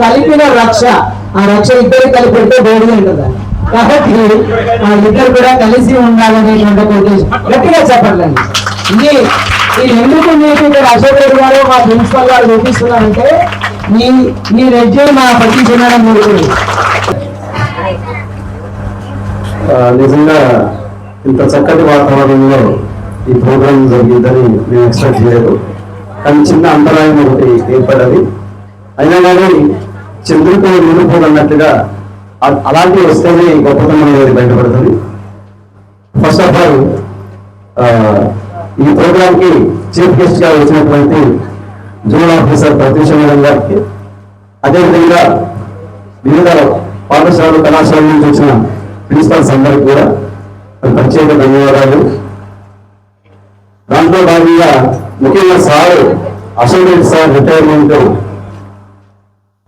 కలిపిన రక్ష. ఆ రక్ష ఇద్దరు కలిపితే బోడి ఉంటుంది? కాబట్టి ఆ ఇద్దరు కూడా కలిసి ఉండాలనేటువంటి ఉద్దేశం. గట్టిగా చెప్పట్లేదు. ఇది ఇది ఎందుకు మీకు ఇక్కడ అశోక్ రెడ్డి గారు మా ప్రిన్సిపల్ గారు చూపిస్తున్నారంటే మీ మీ రెడ్డి మా పట్టి చిన్న మూడు నిజంగా ఇంత చక్కటి వాతావరణంలో ఈ ప్రోగ్రాం జరిగిందని నేను ఎక్స్పెక్ట్ చేయలేదు. కానీ చిన్న అంతరాయం ఒకటి ఏర్పడది. అయినా కానీ చంద్రుడితో నిలుపుడు అన్నట్లుగా అ- అలాంటివి వస్తేనే గొప్పతనం అనేది బయటపడుతుంది. ఫస్ట్ ఆఫ్ ఆల్ ఈ ప్రోగ్రామ్కి చీఫ్ గెస్ట్గా వచ్చినటువంటి జోనల్ ఆఫీసర్ ప్రత్యూష మేడం గారికి అదేవిధంగా వివిధ పాఠశాలలు కళాశాల నుంచి వచ్చిన ప్రిన్సిపల్స్ అందరికి కూడా ప్రత్యేక ధన్యవాదాలు. దాంట్లో భాగంగా ముఖ్యంగా సార్ అసోసియేట్ సార్ రిటైర్మెంట్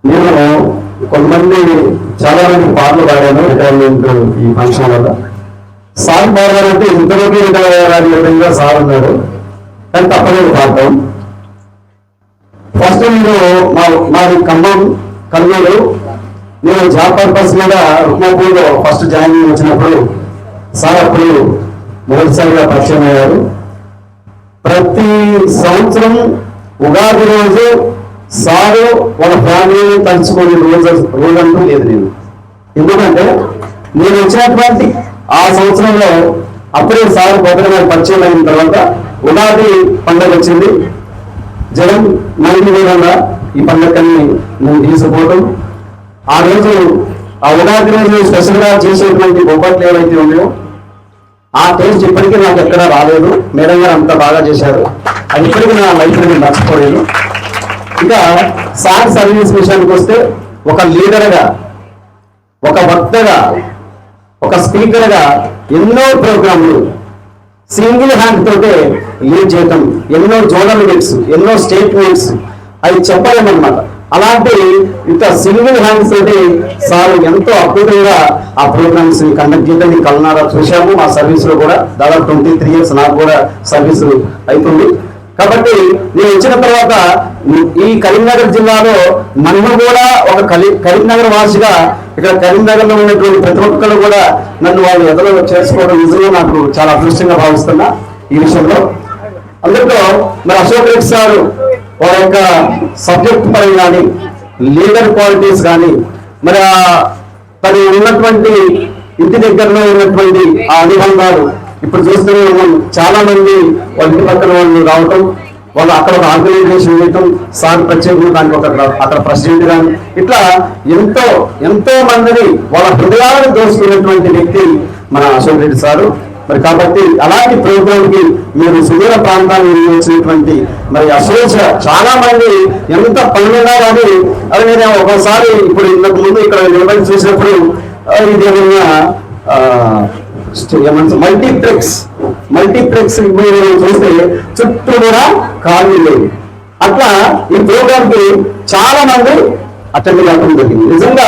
నేను కొంతమంది చాలా మంది పాటలు పాడాను రిటైర్మెంట్ ఈ ఫంక్షన్ వల్ల. సార్ పాడారంటే ఇంతలోకి రిటైర్ అయ్యారని విధంగా సార్ ఉన్నారు కానీ తప్పలేదు పాడతాం. ఫస్ట్ నేను మా మాది ఖమ్మం కర్నూలు నేను జాబ్ పర్పస్ మీద రుక్మాపూర్లో ఫస్ట్ జాయిన్ వచ్చినప్పుడు సార్ అప్పుడు మొదటిసారిగా పరిచయం అయ్యారు. ప్రతి సంవత్సరం ఉగాది రోజు సారు వాళ్ళ ఫ్యామిలీని తలుచుకునే రోజు రోజంటూ లేదు నేను. ఎందుకంటే నేను వచ్చినటువంటి ఆ సంవత్సరంలో అప్పుడే సార్ పొద్దున పరిచయం అయిన తర్వాత ఉగాది పండుగ వచ్చింది. జనం నైన్టీ కూడా ఈ పండుగని నేను తీసుకుపోవడం ఆ రోజు ఆ ఉగాది రోజు స్పెషల్గా చేసేటువంటి బొబ్బట్లు ఏవైతే ఉన్నాయో ఆ టేస్ట్ ఇప్పటికీ నాకు ఎక్కడ రాలేదు. మేడం గారు అంత బాగా చేశారు. అది ఇప్పటికీ నా లైఫ్ నేను మర్చిపోలేదు ఇక సార్ సర్వీస్ విషయానికి వస్తే ఒక లీడర్గా ఒక వక్తగా ఒక స్పీకర్గా ఎన్నో ప్రోగ్రాంలు సింగిల్ హ్యాండ్ తోటే లీడ్ చేయటం ఎన్నో జోనల్ మీట్స్ ఎన్నో స్టేట్ మీట్స్ అవి చెప్పలేమన్నమాట అలాంటి ఇంత సింగిల్ హ్యాండ్స్ తోటి సార్ ఎంతో అద్భుతంగా ఆ ప్రోగ్రామ్స్ కండక్ట్ చేయడం కలనాడ చూశాము. మా సర్వీస్లో కూడా దాదాపు ట్వంటీ త్రీ ఇయర్స్ నాకు కూడా సర్వీస్ అవుతుంది కాబట్టి నేను వచ్చిన తర్వాత ఈ కరీంనగర్ జిల్లాలో నన్ను కూడా ఒక కలి కరీంనగర్ వాసిగా ఇక్కడ కరీంనగర్లో ఉన్నటువంటి ప్రతి ఒక్కరు కూడా నన్ను వాళ్ళు ఎదురు చేసుకోవడం నిజంగా నాకు చాలా అదృష్టంగా భావిస్తున్నా ఈ విషయంలో. అందులో మరి అశోక్ రెడ్డి సార్ వారి యొక్క సబ్జెక్ట్ పరంగా కానీ లీడర్ క్వాలిటీస్ కానీ మరి తను ఉన్నటువంటి ఇంటి దగ్గరలో ఉన్నటువంటి ఆ అనుబంధాలు ఇప్పుడు చూస్తూనే ఉన్నాం చాలా మంది వాళ్ళ ఇంటి పక్కన వాళ్ళు రావటం వాళ్ళు అక్కడ ఒక ఆర్గనైజేషన్ చేయటం సార్ ప్రత్యేకంగా దానికి ఒక అక్కడ ప్రెసిడెంట్ కానీ ఇట్లా ఎంతో ఎంతో మందిని వాళ్ళ హృదయాలను దోసుకున్నటువంటి వ్యక్తి మన అశోక్ రెడ్డి సారు. మరి కాబట్టి అలాంటి ప్రోగ్రామ్కి మీరు సుదూర ప్రాంతాన్ని నుండి వచ్చినటువంటి మరి అశోచ చాలా మంది ఎంత పనులున్నా కానీ అది నేను ఒకసారి ఇప్పుడు ఇంతకు ముందు ఇక్కడ నిలబడి చూసినప్పుడు ఆ, ఇది మల్టీప్లెక్స్ మల్టీప్లెక్స్ మీరు చూస్తే చుట్టూ కూడా ఖాళీ లేవు అట్లా ఈ ప్రోగ్రామ్కి చాలా మంది అటెండ్ కావడం జరిగింది. నిజంగా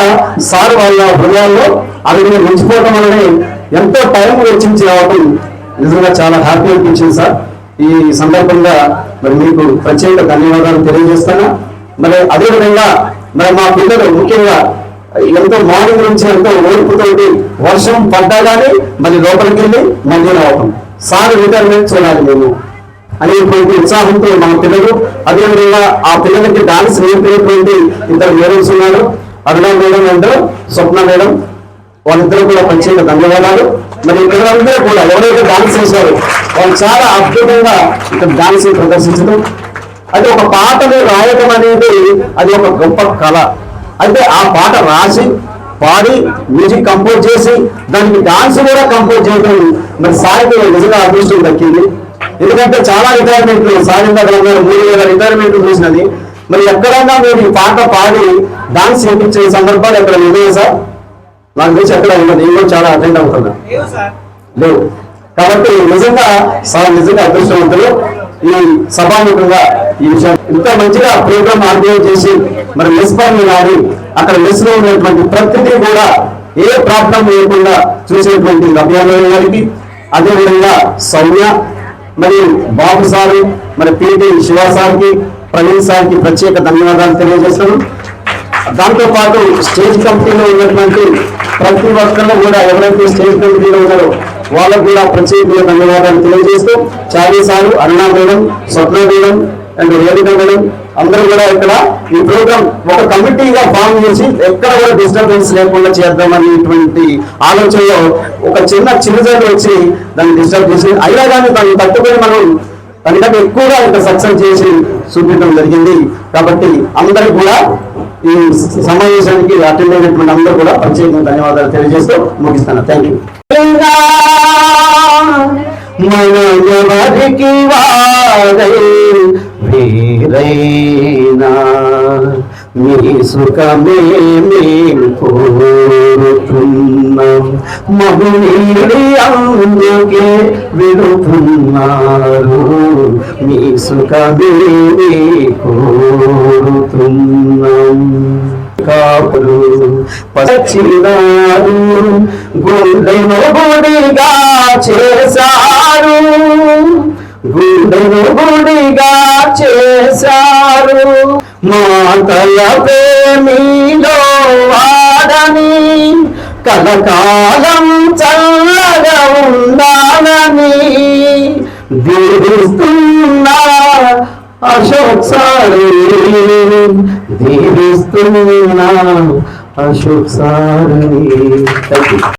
సార్ వాళ్ళ హృదయాల్లో అవి మీరు అనేది వల్లనే ఎంతో టైం వెచ్చించి రావడం నిజంగా చాలా హ్యాపీ అనిపించింది సార్. ఈ సందర్భంగా మరి మీకు ప్రత్యేక ధన్యవాదాలు తెలియజేస్తాను మరి అదేవిధంగా మరి మా పిల్లలు ముఖ్యంగా ఎంతో మార్నింగ్ నుంచి ఎంతో ఓర్పుతోటి వర్షం పడ్డా కానీ మళ్ళీ లోపలికి వెళ్ళి మళ్ళీ రావటం సార్ రిటైర్మెంట్ చూడాలి మేము అనేటువంటి ఉత్సాహంతో మన పిల్లలు అదేవిధంగా ఆ పిల్లలకి డాన్స్ నేర్పినటువంటి ఇద్దరు మేడమ్స్ ఉన్నారు. Aruna madam and Swapna madam. వాళ్ళిద్దరూ కూడా ప్రత్యేక ధన్యవాదాలు. మరి ఇక్కడ అందరూ కూడా ఎవరైతే డాన్స్ చేశారో వాళ్ళు చాలా అద్భుతంగా ఇక్కడ డాన్స్ ప్రదర్శించడం. అది ఒక పాటను రాయటం అనేది అది ఒక గొప్ప కళ. అయితే ఆ పాట రాసి పాడి మ్యూజిక్ కంపోజ్ చేసి దానికి డాన్స్ కూడా కంపోజ్ చేయడం మరి సార్కి నిజంగా అదృష్టం దక్కింది? ఎందుకంటే చాలా రిటైర్మెంట్లు గారు మూడు వేల రిటైర్మెంట్ చూసినది. మరి ఎక్కడైనా మీరు ఈ పాట పాడి డాన్స్ చేయించే సందర్భాలు ఎక్కడ ఉన్నాయా సార్? నాకు తెలిసి ఎక్కడ ఉండదు నేను కూడా చాలా అటెండ్ అవుతున్నా. లేవు. కాబట్టి నిజంగా సార్ నిజంగా అదృష్టవంతులు. ఈ సభాముఖంగా ఈ విషయం. ఇంత మంచిగా ప్రోగ్రామ్ ఆర్గనైజ్ చేసి మరి మెస్ పని ఆడి అక్కడ మెస్లో ఉన్నటువంటి ప్రతిదీ కూడా ఏ ప్రాబ్లం లేకుండా చూసేటువంటి అభియాన గారికి అదేవిధంగా సౌమ్య మరి బాబు సారు మరి పిటి శివ సార్కి ప్రవీణ్ సార్కి ప్రత్యేక ధన్యవాదాలు తెలియజేస్తున్నాను దాంతోపాటు స్టేజ్ కమిటీలో ఉన్నటువంటి ప్రతి ఒక్కరు కూడా ఎవరైతే స్టేజ్ కమిటీలో ఉన్నారో వాళ్ళకు కూడా ప్రత్యేకంగా ధన్యవాదాలు తెలియజేస్తూ Chari sir Aruna madam Swapna madam and Vedika madam అందరూ కూడా ఇక్కడ ఈ ప్రోగ్రామ్ ఒక కమిటీగా ఫామ్ చేసి ఎక్కడ కూడా డిస్టర్బెన్స్ లేకుండా చేద్దామనేటువంటి ఆలోచనలో ఒక చిన్న చిరుజలు వచ్చి దాన్ని డిస్టర్బ్ చేసి అయినా కానీ దాన్ని తట్టుకొని మనం దానికంటే ఎక్కువగా ఇంకా సక్సెస్ చేసి చూపించడం జరిగింది. కాబట్టి అందరికి కూడా ఈ సమావేశానికి అటెండ్ అయినటువంటి అందరూ కూడా ప్రత్యేకంగా ధన్యవాదాలు తెలియజేస్తూ ముగిస్తాను. థ్యాంక్ యూ మన ఎవరికి వారై వీరైనా మీ సుఖమే మేము కోరుతున్నాం మగునీడి అందుకే విడుతున్నారు మీ సుఖమే కోరుతున్నాం కాపురు పచ్చినారు గుండెను గుడిగా చేశారు. గుండెను గుడిగా చేశారు. మాతల ప్రేమిలో వాడని కలకాలం చల్లగా ఉండాలని దీవిస్తున్నా అశోక్ సారి దీవిస్తున్నా అశోక్ సారి థ్యాంక్ యూ